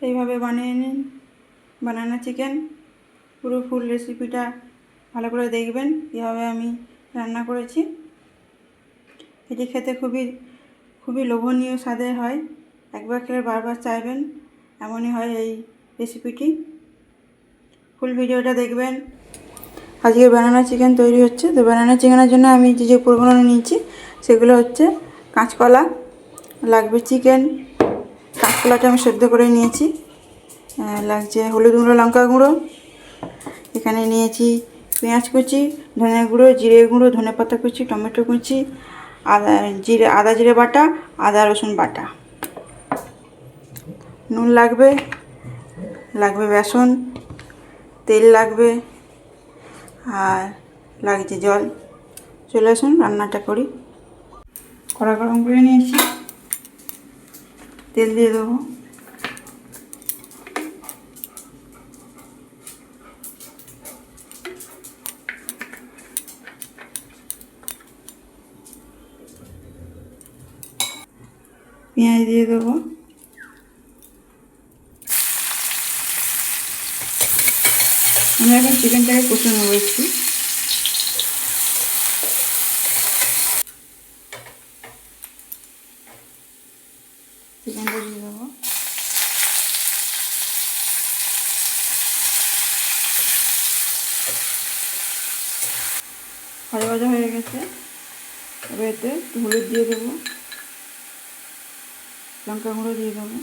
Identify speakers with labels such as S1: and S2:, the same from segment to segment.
S1: এইভাবে বানিয়ে নিন। বানানা চিকেন পুরো ফুল রেসিপিটা ভালো করে দেখবেন, কীভাবে আমি রান্না করেছি। এটি খেতে খুবই খুবই লোভনীয় স্বাদের হয়। একবার খেলে বারবার চাইবেন, এমনই হয় এই রেসিপিটি ফুল ভিডিওটা দেখবেন। আজকে বানানা চিকেন তৈরি হচ্ছে। তো বানানা চিকেনের জন্য আমি যে যে উপকরণ নিয়েছি, সেগুলো হচ্ছে কাঁচকলা, লাগবে চিকেন কাঁচকলাটা আমি সেদ্ধ করে নিয়েছি। লাগছে হলুদ গুঁড়ো, লঙ্কা গুঁড়ো। এখানে নিয়েছি পেঁয়াজ কুচি, ধনে গুঁড়ো, জিরে গুঁড়ো, ধনে পাতা কুচি, টমেটো কুচি, আদা, জিরে আদা জিরে বাটা, আদা রসুন বাটা। নুন লাগবে লাগবে বেসন, তেল লাগবে, আর লাগছে জল। চলে আসুন, রান্নাটা করি। কড়া গরম করে নিয়েছি। তেল দিয়ে দেবো পেঁয়াজ দিয়ে দেবো আমি এখন চিকেনটাকে কষে নেব একটু দিয়ে দেবো ভাজা ভাজা হয়ে গেছে। এবার এতে হলুদ দিয়ে দেবো। লঙ্কা গুঁড়ো দিয়ে দেবো।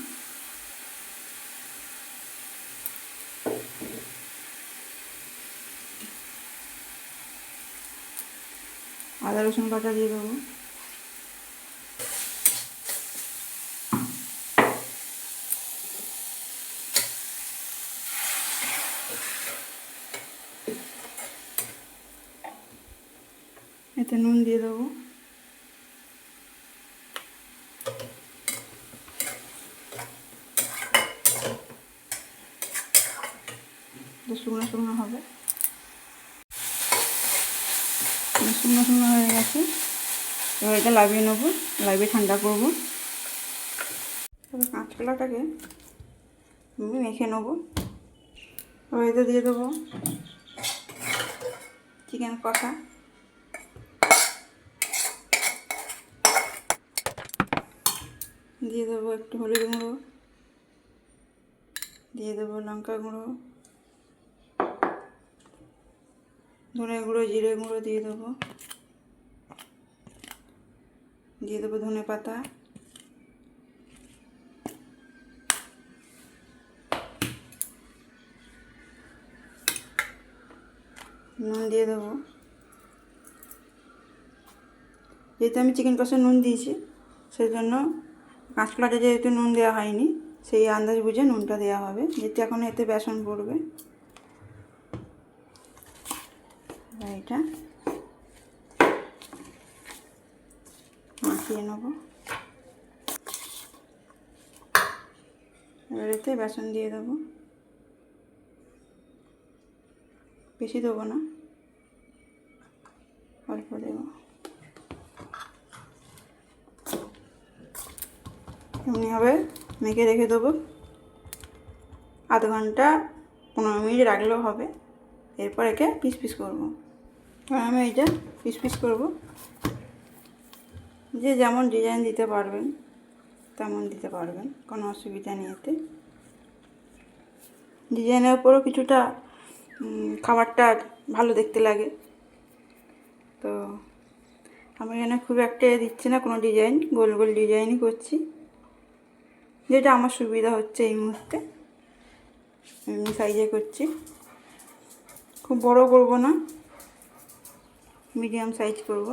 S1: আদা রসুন বাটা দিয়ে দেবো। এতে নুন দিয়ে দেবো। শুকনো শুকনো হবে। শুকনো শুকনো হয়ে গেছে। এবার এটা লাভিয়ে নেব লাভিয়ে ঠান্ডা করব। এবার কাঁচকলাটাকে মেখে নেব। এবার এতে দিয়ে দেবো চিকেন কষা। দিয়ে দেবো একটু হলুদ গুঁড়ো। দিয়ে দেবো লঙ্কা গুঁড়ো। ধনে গুঁড়ো, জিরে গুঁড়ো দিয়ে দেবো। দিয়ে দেবো ধনে পাতা। নুন দিয়ে দেবো। যেহেতু আমি চিকেন কষা নুন দিয়েছি সেই জন্য কাঁচকলাটা যেহেতু নুন দেওয়া হয়নি, সেই আন্দাজ বুঝে নুনটা দেওয়া হবে। যেহেতু এখন এতে বেসন পড়বে। এটা মাখিয়ে নেব। এবার এতে বেসন দিয়ে দেবো। বেশি দেবো না অল্প দেবো এমনিভাবে মেখে রেখে দেবো। আধ ঘণ্টা পনেরো মিনিট রাখলেও হবে। এরপর একে পিস পিস করব। আমি এইটা পিস পিস করব। যে যেমন ডিজাইন দিতে পারবেন, তেমন দিতে পারবেন, কোনো অসুবিধা নেই এতে। ডিজাইনের উপরও কিছুটা খাবারটা ভালো দেখতে লাগে। তো, আমি এখানে খুব একটা দিচ্ছি না, কোনো ডিজাইন গোল গোল ডিজাইনই করছি। যেটা আমার সুবিধা হচ্ছে এই মুহূর্তে। এমনি সাইজে করছি। খুব বড় করব না। মিডিয়াম সাইজ করব।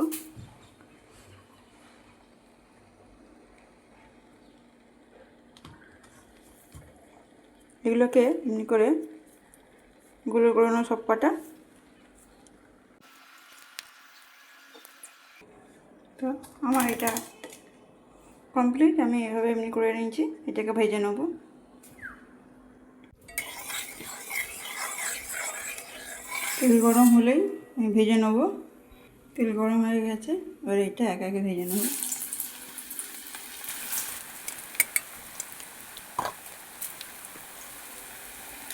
S1: এগুলোকে এমনি করে গুঁড়ো গুঁড়োনো সব কটা। তো আমার এটা কমপ্লিট আমি এভাবে এমনি করে নিয়েছি। এটাকে ভেজে নেব। তেল গরম হলেই আমি ভেজে নেব। তেল গরম হয়ে গেছে, এবার এটা একা একে ভেজে নেব।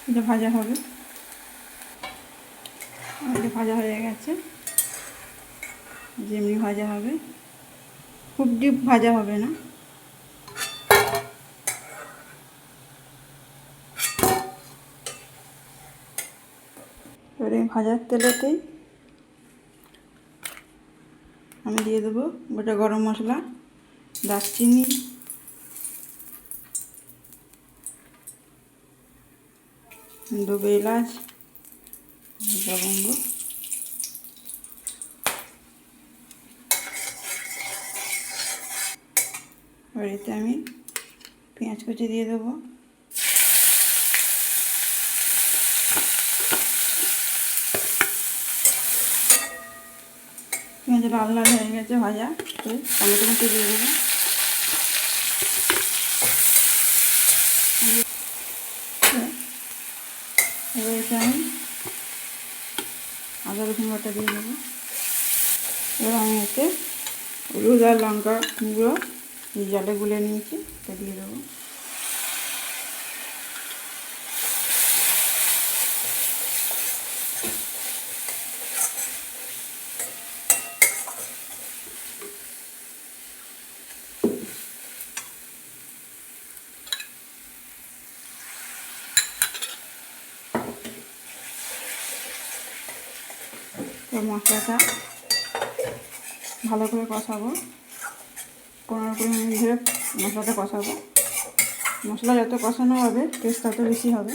S1: এটা ভাজা হবে। এটা ভাজা হয়ে গেছে। যেমনি ভাজা হবে। খুব ডিপ ভাজা হবে না। এবারে ভাজার তেলেতেই আমি দিয়ে দেবো গোটা গরম মশলা, দারচিনি, দুটো এলাচ লবঙ্গ। এবার এতে আমি পেঁয়াজ কুচি দিয়ে দেবো। পেঁয়াজ লাল লাল হয়ে গেছে ভাজা। তো টমেটো কুচি দিয়ে দেবো এবার এতে আমি আদা রসুন বাটা দিয়ে দেবো। এবার আমি এতে হলুদ আর লঙ্কা গুঁড়ো এই জলে গুলে নিয়েছি, এটা দিয়ে দেবো। তো মশলাটা ভালো করে কষাবো। পনেরো কুড়ি মিনিট ধরে মশলাটা কষাবো। মশলা যত কষানো হবে টেস্ট তত বেশি হবে।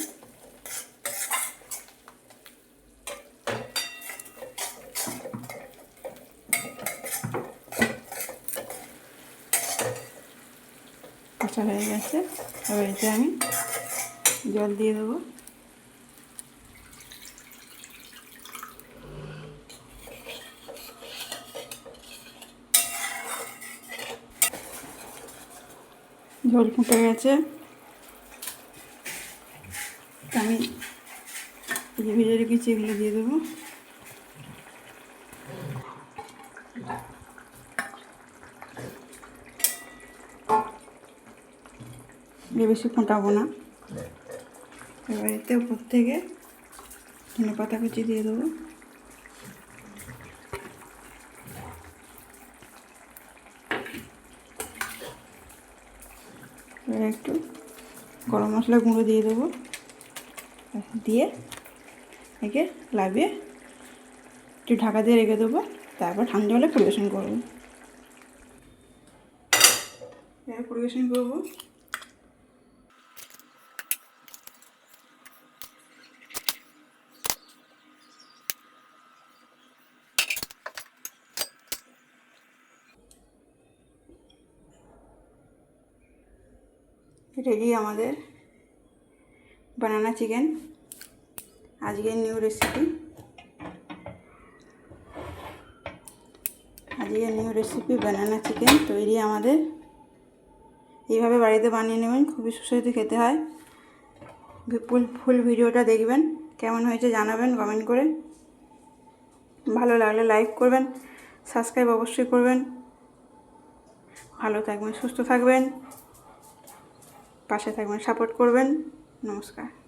S1: কষা হয়ে গেছে। এবার এতে আমি জল দিয়ে দেবো। ঝোল ফুটে গেছে। আমি ভেজে রেখেছি, এগুলো দিয়ে দেবো। বেশি ফোটাবো না। এবার এতে উপর থেকে ধনে পাতা কুচি দিয়ে দেবো। এবার একটু গরম মশলা গুঁড়ো দিয়ে দেবো। দিয়ে একে লাগিয়ে একটু ঢাকা দিয়ে রেখে দেবো, তারপর ঠান্ডা হলে পরিবেশন করব। পরিবেশন করব। রেডি আমাদের বানানা চিকেন আজকের নিউ রেসিপি আজকের নিউ রেসিপি বানানা চিকেন তৈরি আমাদের। এইভাবে বাড়িতে বানিয়ে নেবেন, খুবই সুস্বাদু খেতে হয়। ফুল ফুল ভিডিওটা দেখবেন, কেমন হয়েছে জানাবেন কমেন্ট করে। ভালো লাগলে লাইক করবেন সাবস্ক্রাইব অবশ্যই করবেন। ভালো থাকবেন, সুস্থ থাকবেন। পাশে থাকবেন সাপোর্ট করবেন। নমস্কার।